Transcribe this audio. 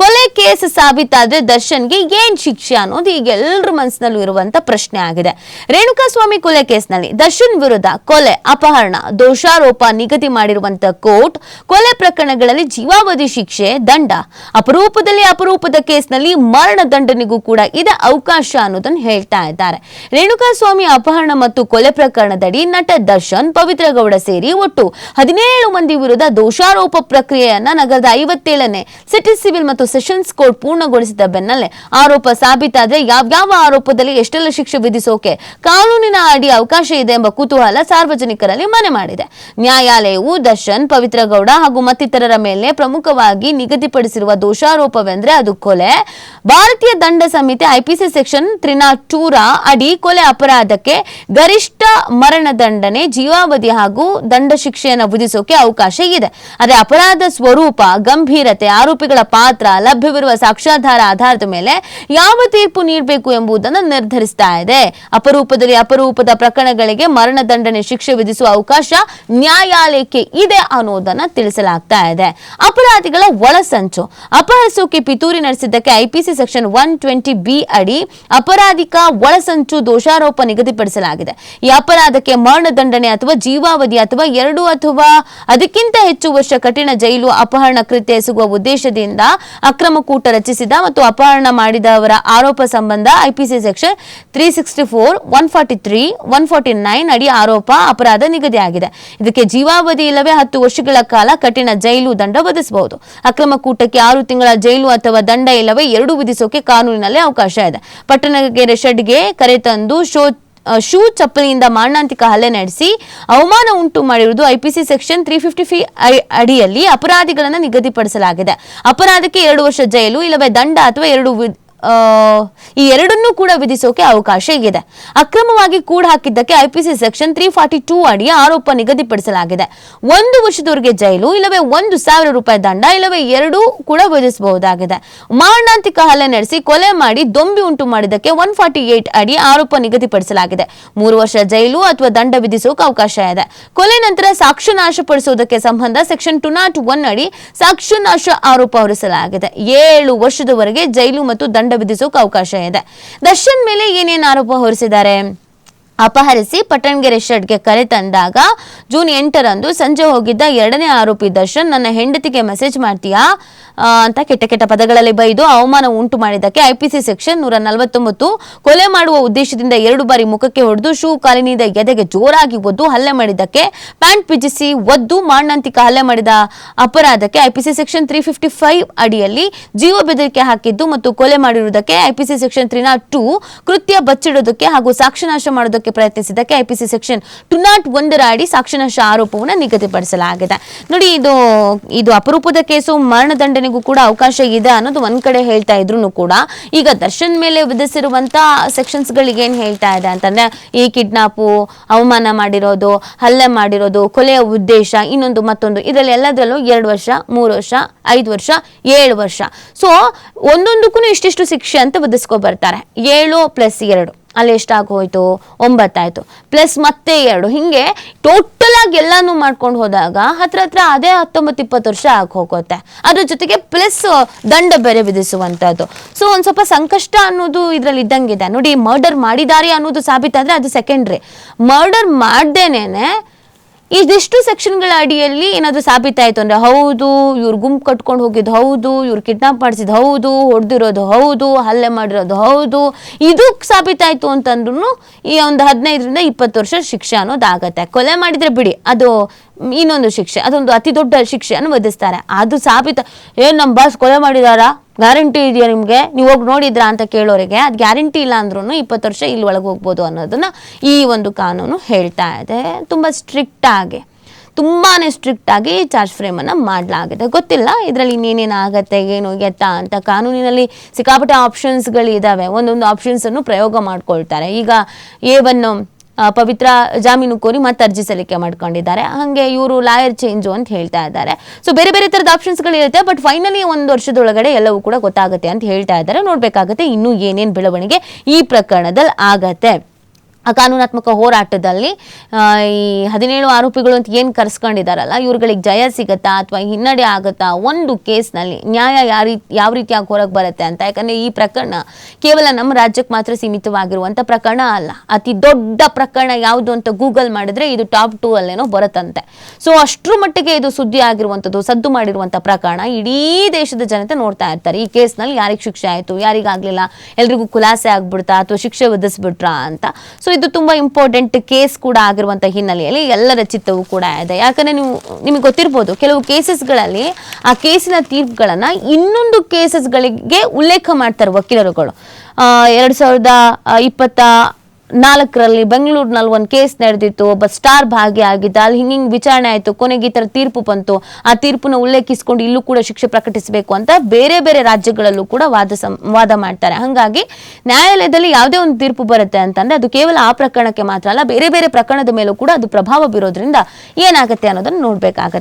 ಕೊಲೆ ಕೇಸ್ ಸಾಬೀತಾದ್ರೆ ದರ್ಶನ್ಗೆ ಏನ್ ಶಿಕ್ಷೆ ಅನ್ನೋದು ಈಗ ಎಲ್ಲರ ಮನಸ್ಸಿನಲ್ಲೂ ಇರುವಂತ ಪ್ರಶ್ನೆ ಆಗಿದೆ. ರೇಣುಕಾಸ್ವಾಮಿ ಕೊಲೆ ಕೇಸ್ನಲ್ಲಿ ದರ್ಶನ್ ವಿರುದ್ಧ ಕೊಲೆ, ಅಪಹರಣ, ದೋಷಾರೋಪ ನಿಗದಿ ಮಾಡಿರುವಂತ ಕೋರ್ಟ್ ಕೊಲೆ ಪ್ರಕರಣಗಳಲ್ಲಿ ಜೀವಾವಧಿ ಶಿಕ್ಷೆ, ದಂಡ, ಅಪರೂಪದಲ್ಲಿ ಅಪರೂಪದ ಕೇಸ್ನಲ್ಲಿ ಮರಣ ದಂಡನೆಗೂ ಕೂಡ ಇದೆ ಅವಕಾಶ ಅನ್ನೋದನ್ನ ಹೇಳ್ತಾ ಇದ್ದಾರೆ. ರೇಣುಕಾಸ್ವಾಮಿ ಅಪಹರಣ ಮತ್ತು ಕೊಲೆ ಪ್ರಕರಣದಡಿ ನಟ ದರ್ಶನ್, ಪವಿತ್ರ ಗೌಡ ಸೇರಿ ಒಟ್ಟು ಹದಿನೇಳು ಮಂದಿ ವಿರುದ್ಧ ದೋಷಾರೋಪ ಪ್ರಕ್ರಿಯೆಯನ್ನ ನಗರದ ಐವತ್ತೇಳನೇ ಸಿಟಿ ಸಿವಿಲ್ ಮತ್ತು ಸೆಷನ್ಸ್ ಕೋರ್ಟ್ ಪೂರ್ಣಗೊಳಿಸಿದ ಬೆನ್ನಲ್ಲೇ ಆರೋಪ ಸಾಬೀತಾದ್ರೆ ಯಾವ್ಯಾವ ಆರೋಪದಲ್ಲಿ ಎಷ್ಟೆಲ್ಲ ಶಿಕ್ಷೆ ವಿಧಿಸೋಕೆ ಕಾನೂನಿನ ಅಡಿ ಅವಕಾಶ ಇದೆ ಎಂಬ ಕುತೂಹಲ ಸಾರ್ವಜನಿಕರಲ್ಲಿ ಮನೆ ಮಾಡಿದೆ. ನ್ಯಾಯಾಲಯವು ದರ್ಶನ್ ಪವಿತ್ರ ಗೌಡ ಹಾಗೂ ಮತ್ತಿತರರ ಮೇಲೆ ಪ್ರಮುಖವಾಗಿ ನಿಗದಿಪಡಿಸಿರುವ ದೋಷಾರೋಪವೆಂದ್ರೆ ಅದು ಕೊಲೆ. ಭಾರತೀಯ ದಂಡ ಸಂಹಿತೆ ಐಪಿಸಿ ಸೆಕ್ಷನ್ ತ್ರಿನಾಟೂರ ಅಡಿ ಕೊಲೆ ಅಪರಾಧಕ್ಕೆ ಗರಿಷ್ಠ ಮರಣ ದಂಡನೆ, ಜೀವಾವಧಿ ಹಾಗೂ ದಂಡ ಶಿಕ್ಷೆಯನ್ನು ವಿಧಿಸೋಕೆ ಅವಕಾಶ ಇದೆ. ಆದರೆ ಅಪರಾಧ ಸ್ವರೂಪ, ಗಂಭೀರತೆ, ಆರೋಪಿಗಳ ಪಾತ್ರ ಲಭ್ಯವಿರುವ ಸಾಕ್ಷ್ಯಾಧಾರ ಆಧಾರದ ಮೇಲೆ ಯಾವ ತೀರ್ಪು ನೀಡಬೇಕು ಎಂಬುದನ್ನು ನಿರ್ಧರಿಸ್ತಾ ಇದೆ. ಅಪರೂಪದಲ್ಲಿ ಅಪರೂಪದ ಪ್ರಕರಣಗಳಿಗೆ ಮರಣ ದಂಡನೆ ಶಿಕ್ಷೆ ವಿಧಿಸುವ ಅವಕಾಶ ನ್ಯಾಯಾಲಯಕ್ಕೆ ಇದೆ ಅನ್ನೋದನ್ನ ತಿಳಿಸಲಾಗ್ತಾ ಇದೆ. ಅಪರಾಧಿಗಳ ಒಳಸಂಚು ಅಪಹರಿಸೋಕೆ ಪಿತೂರಿ ನಡೆಸಿದ್ದಕ್ಕೆ IPC section one twenty B ಅಡಿ ಅಪರಾಧಿಕ ಒಳಸಂಚು ದೋಷಾರೋಪ ನಿಗದಿಪಡಿಸಲಾಗಿದೆ. ಈ ಅಪರಾಧಕ್ಕೆ ಮರಣ ದಂಡನೆ ಅಥವಾ ಜೀವಾವಧಿ ಅಥವಾ ಎರಡು ಅಥವಾ ಅದಕ್ಕಿಂತ ಹೆಚ್ಚು ವರ್ಷ ಕಠಿಣ ಜೈಲು ಅಪಹರಣ ಕೃತ್ಯ ಎಸಗುವ ಉದ್ದೇಶದಿಂದ ಅಕ್ರಮ ಕೂಟ ರಚಿಸಿದ ಮತ್ತು ಅಪಹರಣ ಮಾಡಿದವರ ಆರೋಪ ಸಂಬಂಧ IPC section three sixty four, one forty three, one forty nine ಅಡಿ ಆರೋಪ ಅಪರಾಧ ನಿಗದಿಯಾಗಿದೆ ಇದಕ್ಕೆ ಜೀವಾವಧಿ ಇಲ್ಲವೇ ಹತ್ತು ವರ್ಷಗಳ ಕಾಲ ಕಠಿಣ ಜೈಲು ದಂಡ ವಿಧಿಸಬಹುದು ಅಕ್ರಮ ಕೂಟಕ್ಕೆ ಆರು ತಿಂಗಳ ಜೈಲು ಅಥವಾ ದಂಡ ಇಲ್ಲವೇ ಎರಡು ವಿಧಿಸೋಕೆ ಕಾನೂನಿನಲ್ಲಿ ಅವಕಾಶ ಇದೆ. ಪಟ್ಟಣಗೆರೆ ಶೆಡ್ಗೆ ಕರೆತಂದು ಶೋ ಶೂ ಚಪ್ಪಲಿಯಿಂದ ಮಾರಣಾಂತಿಕ ಹಲ್ಲೆ ನಡೆಸಿ ಅವಮಾನ ಉಂಟು ಮಾಡಿರುವುದು IPC section three fifty five ಅಡಿಯಲ್ಲಿ ಅಪರಾಧಿಗಳನ್ನು ನಿಗದಿಪಡಿಸಲಾಗಿದೆ. ಅಪರಾಧಕ್ಕೆ ಎರಡು ವರ್ಷ ಜೈಲು, ಇಲ್ಲವೇ ದಂಡ ಅಥವಾ ಎರಡು ಈ ಎರಡನ್ನೂ ಕೂಡ ವಿಧಿಸೋಕೆ ಅವಕಾಶ ಇದೆ. ಅಕ್ರಮವಾಗಿ ಕೂಡ ಹಾಕಿದ್ದಕ್ಕೆ IPC section three forty two ಅಡಿ ಆರೋಪ ನಿಗದಿಪಡಿಸಲಾಗಿದೆ. ಒಂದು ವರ್ಷದವರೆಗೆ ಜೈಲು, ಇಲ್ಲವೇ ಒಂದು ಸಾವಿರ ರೂಪಾಯಿ ದಂಡ, ಇಲ್ಲವೇ ಎರಡೂ ಕೂಡ ವಿಧಿಸಬಹುದಾಗಿದೆ. ಮಾರಣಾಂತಿಕ ಹಲ್ಲೆ ನಡೆಸಿ ಕೊಲೆ ಮಾಡಿ ದೊಂಬಿ ಉಂಟು ಮಾಡಿದ್ದಕ್ಕೆ ಒನ್ ಫಾರ್ಟಿ ಏಟ್ ಅಡಿ ಆರೋಪ ನಿಗದಿಪಡಿಸಲಾಗಿದೆ. ಮೂರು ವರ್ಷ ಜೈಲು ಅಥವಾ ದಂಡ ವಿಧಿಸೋಕೆ ಅವಕಾಶ ಇದೆ. ಕೊಲೆ ನಂತರ ಸಾಕ್ಷ್ಯ ನಾಶಪಡಿಸುವುದಕ್ಕೆ ಸಂಬಂಧ ಸೆಕ್ಷನ್ ಟು ನಾಟ್ ಒನ್ ಅಡಿ ಸಾಕ್ಷ್ಯ ನಾಶ ಆರೋಪ ಹೊರಿಸಲಾಗಿದೆ. ಏಳು ವರ್ಷದವರೆಗೆ ಜೈಲು ಮತ್ತು ದಂಡ ವಿಧಿಸೋಕೆ ಅವಕಾಶ ಇದೆ. ದರ್ಶನ್ ಮೇಲೆ ಏನೇನು ಆರೋಪ ಹೊರಿಸಿದ್ದಾರೆ? ಅಪಹರಿಸಿ ಪಟ್ಟಣಗೆರೆ ಶೆಡ್ಗೆ ಕರೆ ತಂದಾಗ ಜೂನ್ ಎಂಟರಂದು ಸಂಜೆ ಹೋಗಿದ್ದ ಎರಡನೇ ಆರೋಪಿ ದರ್ಶನ್, ನನ್ನ ಹೆಂಡತಿಗೆ ಮೆಸೇಜ್ ಮಾಡ್ತೀಯಾ? ಅಂತ ಕೆಟ್ಟ ಕೆಟ್ಟ ಪದಗಳಲ್ಲಿ ಬೈದು ಅವಮಾನ ಉಂಟು ಮಾಡಿದ್ದಕ್ಕೆ ಐಪಿಸಿ ಸೆಕ್ಷನ್ ನೂರ ನಲವತ್ತೊಂಬತ್ತು ಕೊಲೆ ಮಾಡುವ ಉದ್ದೇಶದಿಂದ ಎರಡು ಬಾರಿ ಮುಖಕ್ಕೆ ಹೊಡೆದು ಶೂ ಕಾಲಿನಿಂದ ಎದೆಗೆ ಜೋರಾಗಿ ಒದ್ದು ಹಲ್ಲೆ ಮಾಡಿದ್ದಕ್ಕೆ ಪ್ಯಾಂಟ್ ಪಿಜಿಸಿ ಒದ್ದು ಮಾರಣಾಂತಿಕ ಹಲ್ಲೆ ಮಾಡಿದ ಅಪರಾಧಕ್ಕೆ IPC section three fifty five ಅಡಿಯಲ್ಲಿ ಜೀವ ಬೆದರಿಕೆ ಹಾಕಿದ್ದು ಮತ್ತು ಕೊಲೆ ಮಾಡಿರುವುದಕ್ಕೆ IPC section three nought two ಕೃತ್ಯ ಬಚ್ಚಿಡೋದಕ್ಕೆ ಹಾಗೂ ಸಾಕ್ಷ್ಯನಾಶ ಮಾಡೋದಕ್ಕೆ ಪ್ರಯತ್ನಿಸಿದ್ದಕ್ಕೆ ಐಪಿಸಿ ಸೆಕ್ಷನ್ ಟು ನಾಟ್ ಒಂದರ ಅಡಿ ಸಾಕ್ಷಿನಾಶ ಆರೋಪವನ್ನು ನಿಗದಿಪಡಿಸಲಾಗಿದೆ. ನೋಡಿ, ಇದು ಇದು ಅಪರೂಪದ ಕೇಸು, ಮರಣದಂಡನೆಗೂ ಕೂಡ ಅವಕಾಶ ಇದೆ ಅನ್ನೋದು ಒಂದ್ ಕಡೆ ಹೇಳ್ತಾ ಇದ್ರು ಕೂಡ. ಈಗ ದರ್ಶನ್ ಮೇಲೆ ವಿಧಿಸಿರುವಂತ ಸೆಕ್ಷನ್ಸ್ ಗಳಿಗೆ ಏನ್ ಹೇಳ್ತಾ ಇದೆ ಅಂತಂದ್ರೆ, ಈ ಕಿಡ್ನಾಪು, ಅವಮಾನ ಮಾಡಿರೋದು, ಹಲ್ಲೆ ಮಾಡಿರೋದು, ಕೊಲೆಯ ಉದ್ದೇಶ, ಇನ್ನೊಂದು ಮತ್ತೊಂದು, ಇದರಲ್ಲಿ ಎಲ್ಲದರಲ್ಲೂ ಎರಡು ವರ್ಷ, ಮೂರು ವರ್ಷ, ಐದು ವರ್ಷ, ಏಳು ವರ್ಷ. ಸೊ ಒಂದೊಂದಕ್ಕೂ ಇಷ್ಟಿಷ್ಟು ಶಿಕ್ಷೆ ಅಂತ ವಿಧಿಸ್ಕೊ ಬರ್ತಾರೆ. ಏಳು ಪ್ಲಸ್ ಎರಡು. ಅಲ್ಲಿ ಎಷ್ಟಾಗೋಯ್ತು? ಒಂಬತ್ತಾಯ್ತು. ಪ್ಲಸ್ ಮತ್ತೆ ಎರಡು. ಹಿಂಗೆ ಟೋಟಲ್ ಆಗಿ ಎಲ್ಲಾನು ಮಾಡ್ಕೊಂಡು ಹೋದಾಗ ಹತ್ರ ಹತ್ರ ಅದೇ ಹತ್ತೊಂಬತ್ತು ಇಪ್ಪತ್ತು ವರ್ಷ ಆಗಿ ಹೋಗುತ್ತೆ. ಅದ್ರ ಜೊತೆಗೆ ಪ್ಲಸ್ ದಂಡ ಬೇರೆ ವಿಧಿಸುವಂಥದ್ದು. ಸೊ ಒಂದು ಸ್ವಲ್ಪ ಸಂಕಷ್ಟ ಅನ್ನೋದು ಇದ್ರಲ್ಲಿ ಇದ್ದಂಗಿದೆ. ನೋಡಿ ಮರ್ಡರ್ ಮಾಡಿದ್ದಾರೆ ಅನ್ನೋದು ಸಾಬೀತಾದರೆ ಅದು ಸೆಕೆಂಡ್ರಿ ಮರ್ಡರ್ ಮಾಡ್ದೇನೆ ಇದಿಷ್ಟು ಸೆಕ್ಷನ್ಗಳ ಅಡಿಯಲ್ಲಿ ಏನಾದರೂ ಸಾಬೀತಾಯ್ತು ಅಂದ್ರೆ ಹೌದು, ಇವ್ರು ಗುಂಪು ಕಟ್ಕೊಂಡು ಹೋಗಿದ್ದು ಹೌದು, ಇವ್ರು ಕಿಡ್ನಾಪ್ ಮಾಡಿಸಿದ್ದು ಹೌದು, ಹೊಡೆದಿರೋದು ಹೌದು, ಹಲ್ಲೆ ಮಾಡಿರೋದು ಹೌದು, ಇದು ಸಾಬೀತಾಯ್ತು ಅಂತಂದ್ರೂ ಈ ಒಂದು ಹದಿನೈದರಿಂದ ಇಪ್ಪತ್ತು ವರ್ಷ ಶಿಕ್ಷೆ ಅನ್ನೋದಾಗತ್ತೆ. ಕೊಲೆ ಮಾಡಿದ್ರೆ ಬಿಡಿ. ಅದು ಇನ್ನೊಂದು ಶಿಕ್ಷೆ, ಅದೊಂದು ಅತಿ ದೊಡ್ಡ ಶಿಕ್ಷೆಯನ್ನು ವಿಧಿಸ್ತಾರೆ ಅದು ಸಾಬೀತ ಏನು ನಮ್ಮ ಬಾಸ್ ಕೊಲೆ ಮಾಡಿದಾರಾ? ಗ್ಯಾರಂಟಿ ಇದೆಯಾ ನಿಮಗೆ? ನೀವು ಹೋಗಿ ನೋಡಿದ್ರಾ ಅಂತ ಕೇಳೋರಿಗೆ, ಅದು ಗ್ಯಾರಂಟಿ ಇಲ್ಲ ಅಂದ್ರೂ ಇಪ್ಪತ್ತು ವರ್ಷ ಇಲ್ಲಿ ಒಳಗೆ ಹೋಗ್ಬೋದು ಅನ್ನೋದನ್ನ ಈ ಒಂದು ಕಾನೂನು ಹೇಳ್ತಾ ಇದೆ. ತುಂಬ ಸ್ಟ್ರಿಕ್ಟ್ ಆಗಿ ತುಂಬಾ ಸ್ಟ್ರಿಕ್ಟ್ ಆಗಿ ಚಾರ್ಜ್ ಫ್ರೇಮನ್ನು ಮಾಡಲಾಗಿದೆ. ಗೊತ್ತಿಲ್ಲ ಇದರಲ್ಲಿ ಇನ್ನೇನೇನು ಆಗತ್ತೆ, ಏನು ಎತ್ತ ಅಂತ ಕಾನೂನಿನಲ್ಲಿ ಸಿಕ್ಕಾಪಟ್ಟೆ ಆಪ್ಷನ್ಸ್ಗಳಿದ್ದಾವೆ ಒಂದೊಂದು ಆಪ್ಷನ್ಸನ್ನು ಪ್ರಯೋಗ ಮಾಡ್ಕೊಳ್ತಾರೆ. ಈಗ ಏವನ್ನು ಪವಿತ್ರ ಜಾಮೀನು ಕೋರಿ ಮತ್ತೆ ಅರ್ಜಿ ಸಲ್ಲಿಕೆ ಮಾಡ್ಕೊಂಡಿದ್ದಾರೆ. ಹಾಗೆ ಇವರು ಲಾಯರ್ ಚೇಂಜು ಅಂತ ಹೇಳ್ತಾ ಇದ್ದಾರೆ. ಸೊ ಬೇರೆ ಬೇರೆ ಥರದ ಆಪ್ಷನ್ಸ್ಗಳಿರುತ್ತೆ ಬಟ್ ಫೈನಲಿ ಒಂದು ವರ್ಷದೊಳಗಡೆ ಎಲ್ಲವೂ ಕೂಡ ಗೊತ್ತಾಗುತ್ತೆ ಅಂತ ಹೇಳ್ತಾ ಇದ್ದಾರೆ. ನೋಡ್ಬೇಕಾಗತ್ತೆ ಇನ್ನೂ ಏನೇನು ಬೆಳವಣಿಗೆ ಈ ಪ್ರಕರಣದಲ್ಲಿ ಆಗತ್ತೆ. ಕಾನೂನಾತ್ಮಕ ಹೋರಾಟದಲ್ಲಿ ಈ ಹದಿನೇಳು ಆರೋಪಿಗಳು ಅಂತ ಏನು ಕರೆಸ್ಕೊಂಡಿದ್ದಾರಲ್ಲ, ಇವ್ರುಗಳಿಗೆ ಜಯ ಸಿಗತ್ತಾ ಅಥವಾ ಹಿನ್ನಡೆ ಆಗುತ್ತಾ ಒಂದು ಕೇಸ್ನಲ್ಲಿ ನ್ಯಾಯ ಯಾವ ರೀತಿ ಯಾವ ರೀತಿಯಾಗಿ ಹೊರಗೆ ಬರುತ್ತೆ ಅಂತ? ಯಾಕಂದರೆ ಈ ಪ್ರಕರಣ ಕೇವಲ ನಮ್ಮ ರಾಜ್ಯಕ್ಕೆ ಮಾತ್ರ ಸೀಮಿತವಾಗಿರುವಂಥ ಪ್ರಕರಣ ಅಲ್ಲ. ಅತಿ ದೊಡ್ಡ ಪ್ರಕರಣ ಯಾವುದು ಅಂತ ಗೂಗಲ್ ಮಾಡಿದ್ರೆ ಇದು ಟಾಪ್ ಟೂ ಅಲ್ಲೇನೋ ಬರುತ್ತಂತೆ. ಸೊ ಅಷ್ಟ್ರ ಮಟ್ಟಿಗೆ ಇದು ಸುದ್ದಿ ಆಗಿರುವಂಥದ್ದು ಸದ್ದು ಮಾಡಿರುವಂಥ ಪ್ರಕರಣ. ಇಡೀ ದೇಶದ ಜನತೆ ನೋಡ್ತಾ ಇರ್ತಾರೆ, ಈ ಕೇಸ್ನಲ್ಲಿ ಯಾರಿಗೆ ಶಿಕ್ಷೆ ಆಯಿತು, ಯಾರಿಗಾಗಲಿಲ್ಲ, ಎಲ್ರಿಗೂ ಖುಲಾಸೆ ಆಗ್ಬಿಡ್ತಾ ಅಥವಾ ಶಿಕ್ಷೆ ವಿಧಿಸ್ಬಿಟ್ರಾ ಅಂತ. ಸೊ ಇದು ತುಂಬಾ ಇಂಪಾರ್ಟೆಂಟ್ ಕೇಸ್ ಕೂಡ ಆಗಿರುವಂತಹ ಹಿನ್ನೆಲೆಯಲ್ಲಿ ಎಲ್ಲರ ಚಿತ್ತವೂ ಕೂಡ ಇದೆ. ಯಾಕಂದ್ರೆ ನೀವು, ನಿಮಗೆ ಗೊತ್ತಿರ್ಬೋದು, ಕೆಲವು ಕೇಸಸ್ಗಳಲ್ಲಿ ಆ ಕೇಸಿನ ತೀರ್ಪುಗಳನ್ನ ಇನ್ನೊಂದು ಕೇಸಸ್ಗಳಿಗೆ ಉಲ್ಲೇಖ ಮಾಡ್ತಾರೆ ವಕೀಲರುಗಳು. ಎರಡು ಸಾವಿರದ ಇಪ್ಪತ್ತ ನಾಲ್ಕರಲ್ಲಿ ಬೆಂಗಳೂರಿನಲ್ಲಿ ಒಂದು ಕೇಸ್ ನಡೆದಿತ್ತು. ಒಬ್ಬ ಸ್ಟಾರ್ ಭಾಗಿಯಾಗಿದ್ದ, ಅಲ್ಲಿ ಹಿಂಗೆ ಹಿಂಗೆ ವಿಚಾರಣೆ ಆಯಿತು. ಕೊನೆಗೆ ಈ ಥರ ತೀರ್ಪು ಬಂತು. ಆ ತೀರ್ಪನ್ನು ಉಲ್ಲೇಖಿಸಿಕೊಂಡು ಇಲ್ಲೂ ಕೂಡ ಶಿಕ್ಷೆ ಪ್ರಕಟಿಸಬೇಕು ಅಂತ ಬೇರೆ ಬೇರೆ ರಾಜ್ಯಗಳಲ್ಲೂ ಕೂಡ ವಾದ ವಾದ ಮಾಡ್ತಾರೆ. ಹಾಗಾಗಿ ನ್ಯಾಯಾಲಯದಲ್ಲಿ ಯಾವುದೇ ಒಂದು ತೀರ್ಪು ಬರುತ್ತೆ ಅಂತಂದ್ರೆ ಅದು ಕೇವಲ ಆ ಪ್ರಕರಣಕ್ಕೆ ಮಾತ್ರ ಅಲ್ಲ, ಬೇರೆ ಬೇರೆ ಪ್ರಕರಣದ ಮೇಲೂ ಕೂಡ ಅದು ಪ್ರಭಾವ ಬೀರೋದ್ರಿಂದ ಏನಾಗುತ್ತೆ ಅನ್ನೋದನ್ನು ನೋಡ್ಬೇಕಾಗತ್ತೆ.